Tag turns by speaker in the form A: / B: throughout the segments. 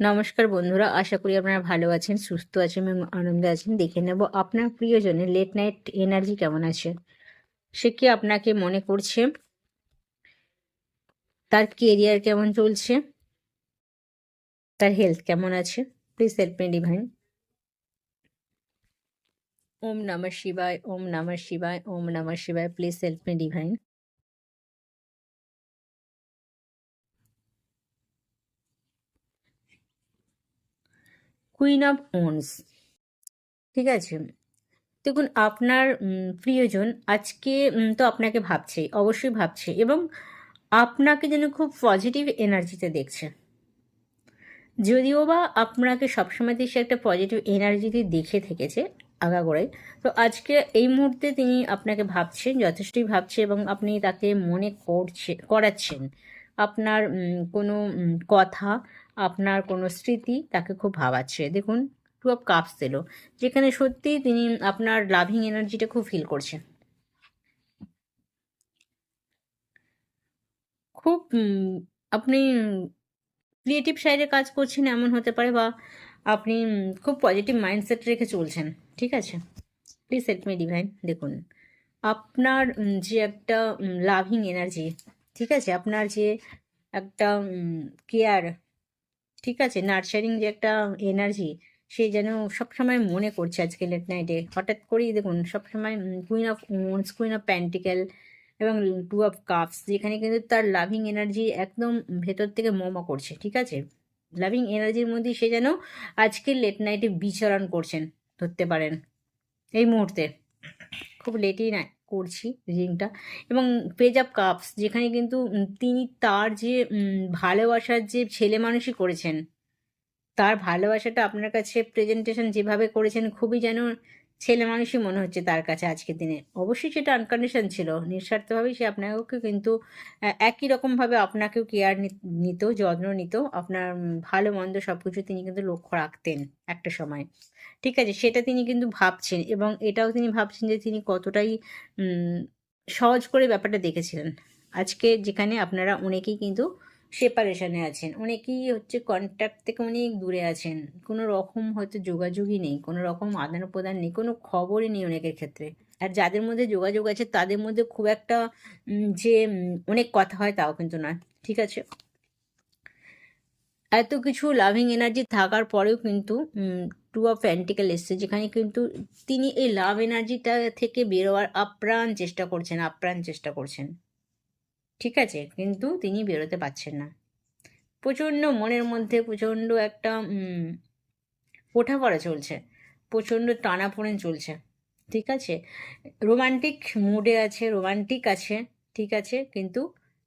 A: নমস্কার বন্ধুরা, আশা করি আপনারা ভালো আছেন, সুস্থ আছেন এবং আনন্দে আছেন। দেখে নেব আপনার প্রিয়জনের লেট নাইট এনার্জি কেমন আছে? সে কি আপনাকে মনে করছে? তার কেরিয়ার কেমন চলছে? তার হেলথ কেমন আছে? প্লিজ হেল্প মি ডিভাইন ওম নমঃ শিবায়, ওম নমঃ শিবায়, ওম নমঃ শিবায় please help me divine queen of wands ঠিক আছে? দেখুন, আপনার প্রিয়জন আজকে তো আপনাকে ভাবছে অবশ্যই ভাবছে এবং আপনাকে যেন খুব পজিটিভ এনার্জিতে দেখছে। যদিও বা আপনাকে সবসময় সে একটা পজিটিভ এনার্জিতে দেখে থেকেছে আগাগোড়ায় তো আজকে এই মুহূর্তে তিনি আপনাকে ভাবছেন, যথেষ্টই ভাবছে এবং আপনি তাকে মনে করছে, করাচ্ছেন। আপনার কোনো কথা আপনার কোনো স্মৃতি তাকে খুব ভাবাচ্ছে। দেখুন টু অফ কাপস দিল যেখানে সত্যি তিনি আপনার লাভিং এনার্জিটা খুব ফিল করছেন। খুব আপনি ক্রিয়েটিভ সাইডে কাজ করছেন, এমন হতে পারে বা আপনি খুব পজিটিভ মাইন্ডসেট রেখে চলছেন, ঠিক আছে? প্লিজ হেল্প মি ডিভাইন দেখুন, আপনার যে একটা লাভিং এনার্জি ঠিক আছে? আপনার যে একটা কেয়ার ঠিক আছে নার্সারিং যে একটা এনার্জি সে যেন সবসময় মনে করছে আজকে লেট নাইটে হঠাৎ করেই দেখুন, সবসময় queen of wands queen of pentacles এবং টু অফ কাপস যেখানে কিন্তু তার লাভিং এনার্জি একদম ভেতর থেকে মোমো করছে, ঠিক আছে? লাভিং এনার্জির মধ্যে সে যেন আজকে লেট নাইটে বিচরণ করছেন, ধরতে পারেন। এই মুহূর্তে। খুব লেটই না করছি রিডিংটা এবং পেজ আপ কাপস যেখানে কিন্তু তিনি তার যে ভালোবাসার যে ছেলে মানুষই করেছেন, তার ভালোবাসাটা আপনার কাছে প্রেজেন্টেশন যেভাবে করেছেন, খুবই যেন ছেলে মানুষই মনে হচ্ছে তার কাছে আজকের দিনে। অবশ্যই সেটা আনকন্ডিশন ছিল। নিঃস্বার্থভাবেই সে আপনাকেও কিন্তু একই রকমভাবে আপনাকেও কেয়ার নিত, যত্ন নিত। আপনার ভালো মন্দ সব কিছু তিনি কিন্তু লক্ষ্য রাখতেন একটা সময়। ঠিক আছে, সেটা তিনি কিন্তু ভাবছেন এবং এটাও তিনি ভাবছেন যে তিনি কতটাই সহজ করে ব্যাপারটা দেখেছিলেন। আজকে যেখানে আপনারা অনেকেই কিন্তু সেপারেশনে আছেন। অনেকেই হচ্ছে কন্ট্যাক্ট থেকে অনেক দূরে আছেন। কোনো রকম হয়তো যোগাযোগই নেই, কোনো রকম আদান প্রদান নেই, কোনো খবরই নেই অনেকের ক্ষেত্রে। আর যাদের মধ্যে যোগাযোগ আছে, তাদের মধ্যে খুব একটা যে অনেক কথা হয় তাও কিন্তু নয়। ঠিক আছে? এত কিছু লাভিং এনার্জি থাকার পরেও কিন্তু টু অফ প্যান্টিক্যাল এসছে, যেখানে কিন্তু তিনি এই লাভ এনার্জিটা থেকে বেরোয়ার আপ্রাণ চেষ্টা করছেন, আপ্রাণ চেষ্টা করছেন। ঠিক আছে কিন্তু তিনি বেরোতে পারছেন না। প্রচণ্ড মনের মধ্যে প্রচণ্ড একটা উম, ওঠাপড়া চলছে প্রচণ্ড টানাপোড়েন চলছে ঠিক আছে? রোমান্টিক মুডে আছে রোমান্টিক আছে ঠিক আছে? কিন্তু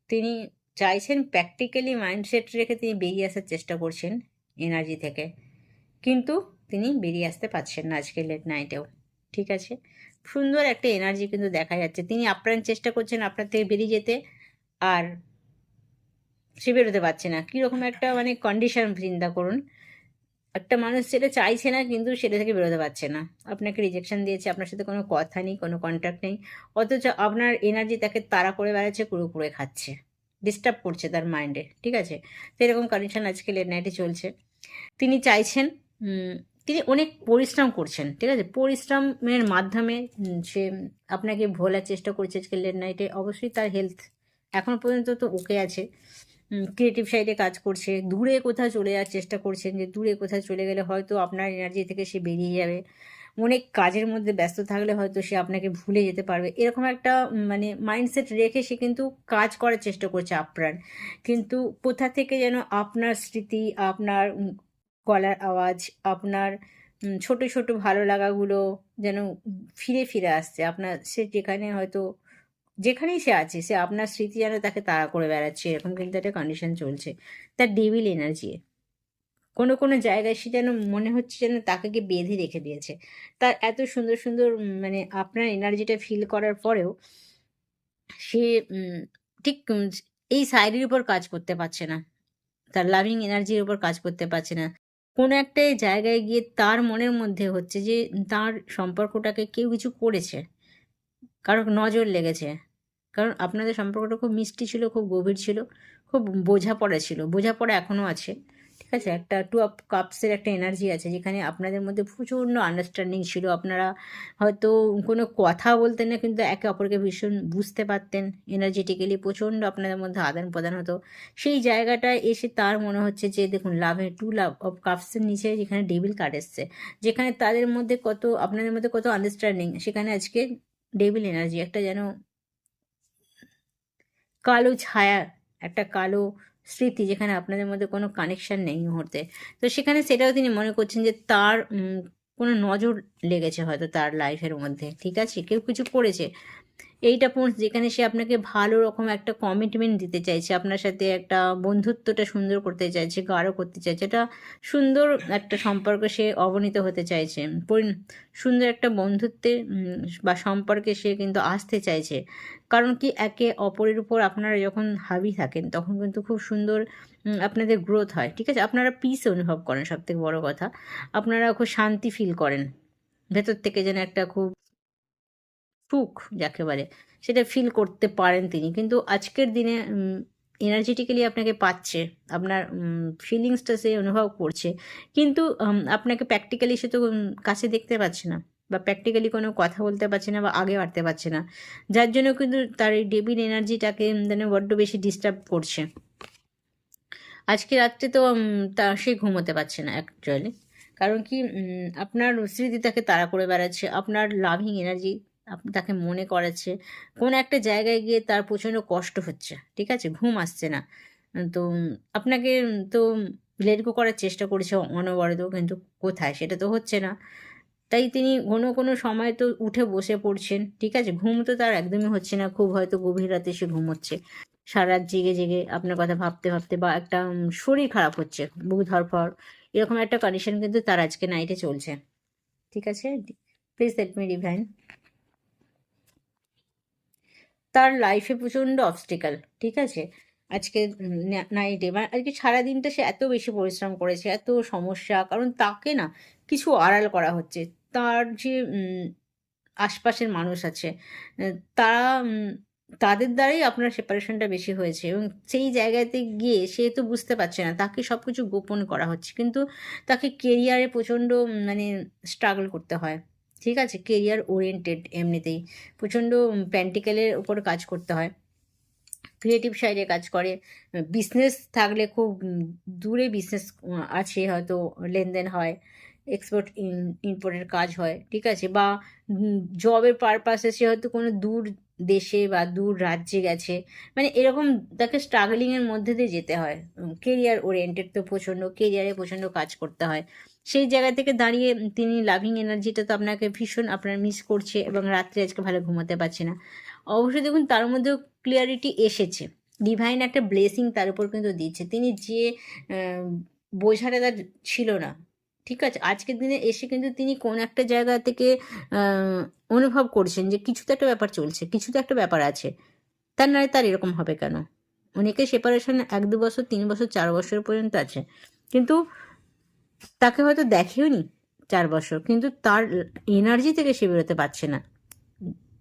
A: তিনি চাইছেন প্র্যাকটিক্যালি মাইন্ডসেট রেখে তিনি বেরিয়ে আসার চেষ্টা করছেন এনার্জি থেকে। কিন্তু তিনি বেরিয়ে আসতে পারছেন না আজকে লেট নাইটেও ঠিক আছে? সুন্দর একটা এনার্জি কিন্তু দেখা যাচ্ছে। তিনি আপ্রাণ চেষ্টা করছেন আপনার থেকে বেরিয়ে যেতে। আর সে বেরোতে পারছে না। কীরকম একটা মানে কন্ডিশন চিন্তা করুন। একটা মানুষ সেটা চাইছে না, কিন্তু সেটা থেকে বেরোতে পারছে না। আপনাকে রিজেকশন দিয়েছে, আপনার সাথে কোনো কথা নেই, কোনো কন্ট্যাক্ট নেই। অথচ আপনার এনার্জি তাকে তাড়া করে বেড়াচ্ছে, কুড়ো কুড়ে খাচ্ছে। ডিস্টার্ব করছে তার মাইন্ডে ঠিক আছে? তো এরকম কন্ডিশন আজকে লেট নাইটে চলছে। তিনি চাইছেন তিনি অনেক পরিশ্রম করছেন, ঠিক আছে? পরিশ্রমের মাধ্যমে সে আপনাকে ভোলার চেষ্টা করছে আজকে লেট নাইটে অবশ্যই তার হেলথ এখন পর্যন্ত তো ওকে আছে। ক্রিয়েটিভ সাইডে কাজ করছে। দূরে কোথাও চলে যাওয়ার চেষ্টা করছেন যে দূরে কোথাও চলে গেলে হয়তো আপনার এনার্জি থেকে সে বেরিয়ে যাবে। অনেক কাজের মধ্যে ব্যস্ত থাকলে হয়তো সে আপনাকে ভুলে যেতে পারবে। এরকম একটা মানে মাইন্ডসেট রেখে সে কিন্তু কাজ করার চেষ্টা করছে আপ্রাণ। কিন্তু কোথা থেকে যেন আপনার স্মৃতি, আপনার গলার আওয়াজ, আপনার ছোট ছোট ভালো লাগাগুলো যেন ফিরে ফিরে আসছে। আপনার সে যেখানে হয়তো যেখানেই সে আছে, সে আপনার স্মৃতি যেন তাকে তাড়া করে বেড়াচ্ছে, এরকম কিন্তু একটা কন্ডিশন চলছে। তার ডেভিল এনার্জি কোনো কোনো জায়গায় সে যেন মনে হচ্ছে যেন তাকে গিয়ে বেঁধে রেখে দিয়েছে। তার এত সুন্দর সুন্দর মানে আপনার এনার্জিটা ফিল করার পরেও সে ঠিক এই সাইডের উপর কাজ করতে পারছে না। তার লাভিং এনার্জির উপর কাজ করতে পারছে না। কোনো একটা জায়গায় গিয়ে তার মনের মধ্যে হচ্ছে যে তার সম্পর্কটাকে কেউ কিছু করেছে। কারোর নজর লেগেছে। কারণ আপনাদের সম্পর্কটা খুব মিষ্টি ছিল, খুব গভীর ছিল, খুব বোঝাপড়া ছিল। বোঝাপড়া এখনও আছে, ঠিক আছে? একটা টু আপ কাপসের একটা এনার্জি আছে, যেখানে আপনাদের মধ্যে প্রচণ্ড আন্ডারস্ট্যান্ডিং ছিল। আপনারা হয়তো কোনো কথা বলতেন না, কিন্তু একে অপরকে ভীষণ বুঝতে পারতেন। এনার্জেটিক্যালি প্রচণ্ড আপনাদের মধ্যে আদান প্রদান হতো। সেই জায়গাটায় এসে তার মনে হচ্ছে যে, দেখুন লাভে টু লাভ অফ কাপসের নিচে যেখানে ডেবিল কার্ড এসছে, যেখানে তাদের মধ্যে কত, আপনাদের মধ্যে কত আন্ডারস্ট্যান্ডিং সেখানে আজকে ডেবিল এনার্জি একটা যেন কালো ছায়া, একটা কালো স্মৃতি যেখানে আপনাদের মধ্যে কোনো কানেকশান নেই মুহূর্তে। তো সেখানে সেটাও তিনি মনে করছেন যে তার কোনো নজর লেগেছে হয়তো তার লাইফের মধ্যে, ঠিক আছে? কেউ কিছু করেছে। এইটা পৌঁছ যেখানে সে আপনাকে ভালো রকম একটা কমিটমেন্ট দিতে চাইছে, আপনার সাথে একটা বন্ধুত্বটা সুন্দর করতে চাইছে, গাঢ় করতে চাইছে, এটা সুন্দর একটা সম্পর্ক সে অবনীত হতে চাইছে। সুন্দর একটা বন্ধুত্বে বা সম্পর্কে সে কিন্তু আসতে চাইছে। কারণ কি একে অপরের উপর আপনারা যখন হাবি থাকেন, তখন কিন্তু খুব সুন্দর আপনাদের গ্রোথ হয়, ঠিক আছে? আপনারা পিস অনুভব করেন সব থেকে বড়ো কথা। আপনারা খুব শান্তি ফিল করেন। ভেতর থেকে যেন একটা খুব সুখ যাকে বলে, সেটা ফিল করতে পারেন তিনি। কিন্তু আজকের দিনে এনার্জেটিক্যালি আপনাকে পাচ্ছে, আপনার ফিলিংসটা সে অনুভব করছে। কিন্তু আপনাকে প্র্যাকটিক্যালি সে তো কাছে দেখতে পাচ্ছে না, বা প্র্যাকটিক্যালি কোনো কথা বলতে পারছে না, বা আগে বাড়তে পারছে না। যার জন্য কিন্তু তার এই ডেবিল এনার্জিটাকে যেন বড্ড বেশি ডিস্টার্ব করছে। আজকে রাত্রে তো তা, সে ঘুমোতে পারছে না অ্যাকচুয়ালি কারণ কি আপনার স্মৃতি তাকে তাড়া করে বেড়াচ্ছে, আপনার লাভিং এনার্জি তাকে মনে করাচ্ছে। কোন একটা জায়গায় গিয়ে তার প্রচণ্ড কষ্ট হচ্ছে, ঠিক আছে? ঘুম আসছে না। তো আপনাকে, তো লেট গো করার চেষ্টা করছে অনবরত, কিন্তু কোথায়? সেটা তো হচ্ছে না। তাই তিনি কোনো কোনো সময় তো উঠে বসে পড়ছেন, ঠিক আছে? ঘুম তো তার একদমই হচ্ছে না, খুব হয়তো গভীর রাতে সে ঘুমোচ্ছে। সারা জেগে জেগে আপনার কথা ভাবতে ভাবতে বা একটা শরীর খারাপ হচ্ছে, বুক ধরফর এরকম একটা কন্ডিশন কিন্তু তার আজকে নাইটে চলছে। ঠিক আছে? প্লিজ লেট মি ডিভাইন তার লাইফে প্রচণ্ড অবস্টিকাল ঠিক আছে? আজকে নাইটে মানে আজকে সারাদিনটা সে এত বেশি পরিশ্রম করেছে, এত সমস্যা, কারণ তাকে না কিছু আড়াল করা হচ্ছে। তার যে আশপাশের মানুষ আছে তারা তাদের দ্বারাই আপনার সেপারেশনটা বেশি হয়েছে এবং সেই জায়গাতে গিয়ে সে তো বুঝতে পারছে না, তাকে সব কিছু গোপন করা হচ্ছে। কিন্তু তাকে কেরিয়ারে প্রচণ্ড মানে স্ট্রাগল করতে হয়। ঠিক আছে? কেরিয়ার ওরিয়েন্টেড এমনিতেই। প্রচণ্ড প্র্যান্টিক্যালের উপর কাজ করতে হয়। ক্রিয়েটিভ সাইডে কাজ করে। বিজনেস থাকলে খুব দূরে বিজনেস আছে হয়তো, লেনদেন হয় এক্সপোর্ট ইম্পোর্টের কাজ হয়, ঠিক আছে? বা জবের পারপাসে সে হয়তো কোনো দূর দেশে বা দূর রাজ্যে গেছে। মানে এরকম তাকে স্ট্রাগলিংয়ের মধ্যে দিয়ে যেতে হয়। কেরিয়ার ওরিয়েন্টেড তো প্রচণ্ড কেরিয়ারে প্রচণ্ড কাজ করতে হয়। সেই জায়গা থেকে দাঁড়িয়ে তিনি লাভিং এনার্জিটা তো আপনাকে ভীষণ আপনার মিস করছে এবং রাত্রে আজকে ভালো ঘুমাতে পারছে না। অবশ্যই দেখুন, তার মধ্যেও ক্লিয়ারিটি এসেছে। ডিভাইন একটা ব্লেসিং তার উপর কিন্তু দিচ্ছে। তিনি যে বোঝাটা তার ছিল না। ঠিক আছে? আজকের দিনে এসে কিন্তু তিনি কোন একটা জায়গা থেকে অনুভব করছেন যে কিছু তো একটা ব্যাপার চলছে, কিছু তো একটা ব্যাপার আছে। তার নয় তার এরকম হবে কেন? অনেকে সেপারেশন এক, দু বছর, তিন বছর, চার বছর পর্যন্ত আছে। কিন্তু তাকে হয়তো দেখেও নি চার বছর, কিন্তু তার এনার্জি থেকে সে বেরোতে পারছে না।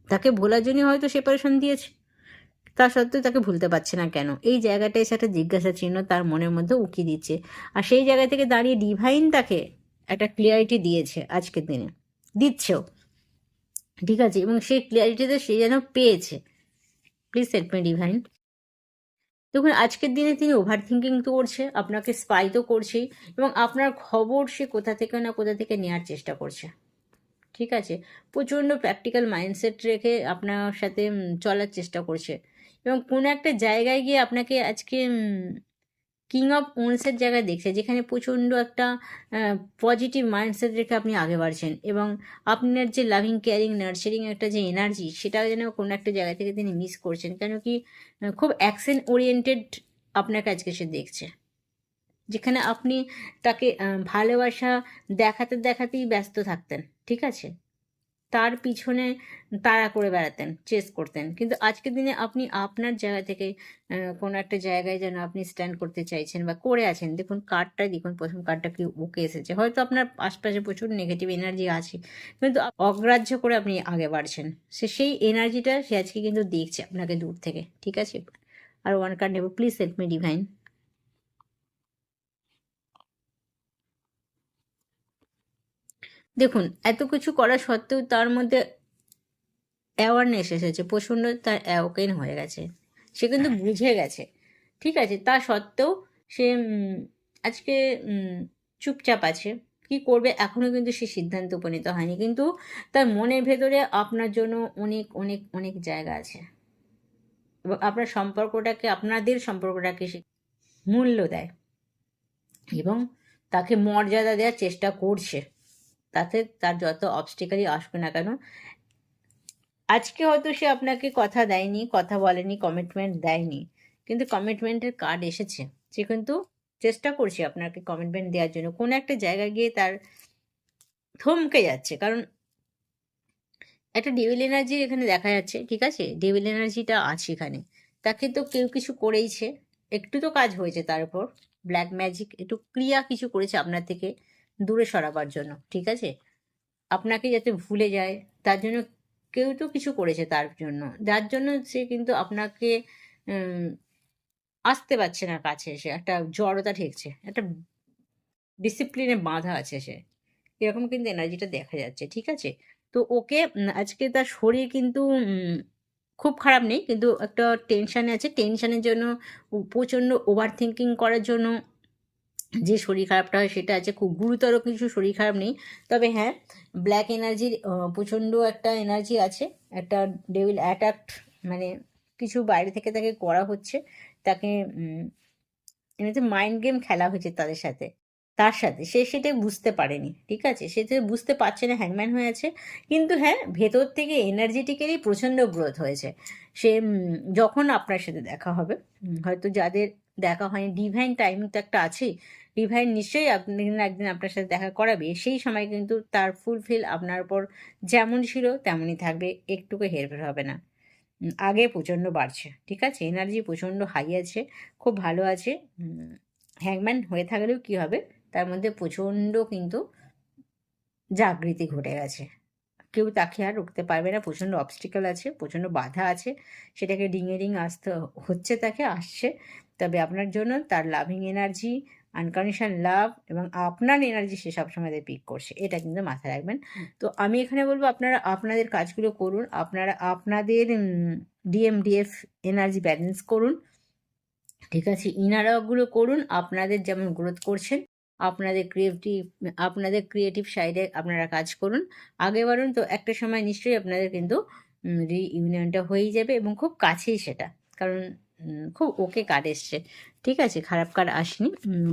A: তাকে ভোলার জন্য হয়তো সেপারেশন দিয়েছে। তা সত্ত্বেও তাকে ভুলতে পারছে না কেন? এই জায়গাটায় সে একটা জিজ্ঞাসা চিহ্ন তার মনের মধ্যে উকি দিচ্ছে। আর সেই জায়গা থেকে দাঁড়িয়ে ডিভাইন তাকে একটা ক্লিয়ারিটি দিয়েছে আজকের দিনে। দিচ্ছেও। ঠিক আছে? এবং সেই ক্লিয়ারিটিতে সে যেন পেয়েছে। প্লিজ হেল্প মি ডিভাইন দেখুন, আজকের দিনে তিনি ওভার থিঙ্কিং তো করছে, আপনাকে স্পাই তো করছেই, এবং আপনার খবর সে কোথা থেকে না কোথা থেকে নেওয়ার চেষ্টা করছে। ঠিক আছে? প্রচণ্ড প্র্যাকটিক্যাল মাইন্ডসেট রেখে আপনার সাথে চলার চেষ্টা করছে। এবং কোনো একটা জায়গায় গিয়ে আপনাকে আজকে কিং অফ ওনসের জায়গায় দেখছে, যেখানে প্রচণ্ড একটা পজিটিভ মাইন্ডসেট রেখে আপনি আগে বাড়ছেন এবং আপনার যে লাভিং কেয়ারিং নার্সারিং একটা যে এনার্জি সেটা যেন কোনো একটা জায়গা থেকে তিনি মিস করছেন। কেন কি খুব অ্যাকশন ওরিয়েন্টেড আপনাকে আজকে সে দেখছে। যেখানে আপনি তাকে ভালোবাসা দেখাতে দেখাতেই ব্যস্ত থাকতেন, ঠিক আছে? তার পিছনে তাড়া করে বেড়াতেন চেস করতেন। কিন্তু আজকের দিনে আপনি আপনার জায়গা থেকে কোনো একটা জায়গায় যেন আপনি স্ট্যান্ড করতে চাইছেন বা করে আছেন, দেখুন কার্ডটাই দেখুন প্রথম কার্ডটা কি ওকে এসেছে। হয়তো আপনার আশপাশে প্রচুর নেগেটিভ এনার্জি আছে, কিন্তু অগ্রাহ্য করে আপনি আগে বাড়ছেন। সে সেই এনার্জিটা সে আজকে কিন্তু দেখছে আপনাকে দূর থেকে, ঠিক আছে? আর ওয়ান কার্ড নেব প্লিজ হেল্প মি ডিভাইন দেখুন এত কিছু করা সত্ত্বেও তার মধ্যে অ্যাওয়ারনেস এসেছে প্রচণ্ড তার অ্যাওকেন হয়ে গেছে। সে কিন্তু বুঝে গেছে। ঠিক আছে তা সত্ত্বেও সে আজকে চুপচাপ আছে। কি করবে এখনও কিন্তু সে সিদ্ধান্ত উপনীত হয়নি। কিন্তু তার মনের ভেতরে আপনার জন্য অনেক অনেক অনেক জায়গা আছে। এবং আপনার সম্পর্কটাকে আপনাদের সম্পর্কটাকে সে মূল্য দেয়। এবং তাকে মর্যাদা দেওয়ার চেষ্টা করছে। তাতে তার যত অবস্টিকালই আসবে না কেন, আজকে হয়তো সে আপনাকে কথা দেয়নি, কথা বলেনি কমিটমেন্ট দেয়নি, কিন্তু কমিটমেন্টের কার্ড এসেছে। সে কিন্তু চেষ্টা করছে আপনাকে কমিটমেন্ট দেওয়ার জন্য। কোনো একটা জায়গায় গিয়ে তার থমকে যাচ্ছে। কারণ একটা ডেভিল এনার্জি এখানে দেখা যাচ্ছে, ঠিক আছে? ডেভিল এনার্জিটা আছে এখানে। তাকে তো কেউ কিছু করেইছে। একটু তো কাজ হয়েছে তার উপর। ব্ল্যাক ম্যাজিক একটু ক্রিয়া কিছু করেছে আপনার থেকে। দূরে সরাবার জন্য, ঠিক আছে? আপনাকে যাতে ভুলে যায়, তার জন্য কেউ তো কিছু করেছে তার জন্য। যার জন্য সে কিন্তু আপনাকে আসতে পারছে না কাছে এসে একটা জড়তা ঠেকছে, একটা ডিসিপ্লিনে বাঁধা আছে সে। এরকম কিন্তু এনার্জিটা দেখা যাচ্ছে, ঠিক আছে? তো ওকে আজকে তার শরীর কিন্তু খুব খারাপ নেই, কিন্তু একটা টেনশানে আছে। টেনশানের জন্য প্রচণ্ড ওভার থিঙ্কিং করার জন্য যে শরীর খারাপটা হয় সেটা আছে, খুব গুরুতর কিছু শরীর খারাপ নেই। তবে হ্যাঁ ব্ল্যাক এনার্জির প্রচণ্ড একটা এনার্জি আছে। একটা ডেভিল অ্যাটাক্ট মানে কিছু বাইরে থেকে তাকে করা হচ্ছে। তাকে এমনিতে মাইন্ড গেম খেলা হয়েছে তাদের সাথে। তার সাথে। সে সেটা বুঝতে পারেনি, ঠিক আছে? সে তো বুঝতে পারছে না হ্যাংম্যান হয়ে আছে। কিন্তু হ্যাঁ ভেতর থেকে এনার্জেটিক্যালি প্রচণ্ড গ্রোথ হয়েছে। সে যখন আপনার সাথে দেখা হবে হয়তো যাদের দেখা হয়নি। ডিভাইন টাইমিং তো একটা আছেই ডিভাইন নিশ্চয়ই আপনি একদিন আপনার সাথে দেখা করাবে। সেই সময় কিন্তু তার ফুলফিল আপনার উপর যেমন ছিল তেমনই থাকবে। একটুকু হেরফের হবে না। আগে প্রচণ্ড বাড়ছে। ঠিক আছে? এনার্জি প্রচণ্ড হাই আছে। খুব ভালো আছে। হ্যাংম্যান হয়ে থাকলেও কি হবে? তার মধ্যে প্রচণ্ড কিন্তু জাগৃতি ঘটে গেছে। কেউ তাকে আর রুখতে পারবে না। প্রচণ্ড অবস্টিকাল আছে প্রচণ্ড বাধা আছে। সেটাকে ডিঙে ডিং আসতে হচ্ছে তাকে আসছে। তবে আপনার জন্য তার লাভিং এনার্জি আনকন্ডিশন লাভ এবং আপনার এনার্জি সে সবসময় পিক করছে। এটা কিন্তু মাথায় রাখবেন। তো আমি এখানে বলব আপনারা আপনাদের কাজগুলো করুন। আপনারা আপনাদের ডিএমডিএফ এনার্জি ব্যালেন্স করুন। ঠিক আছে? ইনারাগুলো করুন। আপনাদের যেমন গ্রোথ করছেন আপনাদের ক্রিয়েটিভ আপনাদের ক্রিয়েটিভ সাইডে আপনারা কাজ করুন। আগে বাড়ুন তো একটা সময় নিশ্চয়ই আপনাদের কিন্তু রিইউনিয়নটা হয়েই যাবে এবং খুব কাছেই সেটা। কারণ খুব ওকে কার্ড এসছে। ঠিক আছে, খারাপ কার্ড আসেনি।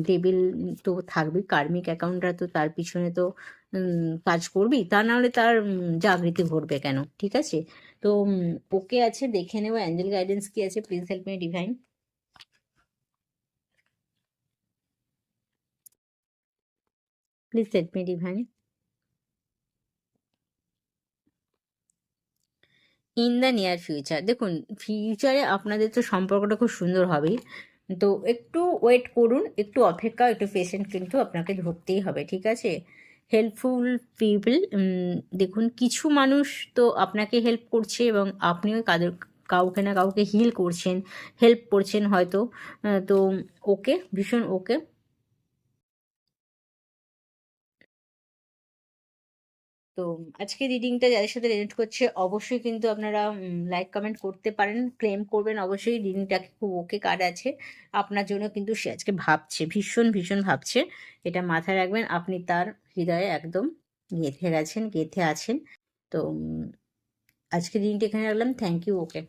A: টেবিল তো থাকবেই, কার্মিক অ্যাকাউন্টটা তো তার পিছনে তো কাজ করবি তা নাহলে তার জাগৃতি ঘটবে কেন? ঠিক আছে? তো ওকে আছে, দেখে নেব। অ্যাঞ্জেল গাইডেন্স কি আছে? Please help me divine please help me divine in the near future দেখুন ফিউচারে আপনাদের তো সম্পর্কটা খুব সুন্দর হবেই। তো একটু ওয়েট করুন, একটু অপেক্ষা, একটু পেশেন্ট কিন্তু আপনাকে ধরতেই হবে, ঠিক আছে? হেল্পফুল পিপল দেখুন, কিছু মানুষ তো আপনাকে হেল্প করছে এবং আপনিও কাদের, কাউকে না কাউকে হিল করছেন হেল্প করছেন হয়তো। তো ওকে, ভীষণ ওকে। তো আজকে রিডিংটা যাদের সাথে রিলেট করছে, অবশ্যই কিন্তু আপনারা লাইক কমেন্ট করতে পারেন ক্লেম করবেন, অবশ্যই রিডিংটাকে খুব ওকে কার্ড আছে। আপনার জন্য কিন্তু সে আজকে ভাবছে, ভীষণ ভীষণ ভাবছে। এটা মাথায় রাখবেন, আপনি তার হৃদয়ে একদম গেঁথে গেছেন, গেঁথে আছেন। তো আজকে রিডিংটা এখানে রাখলাম। Thank you okay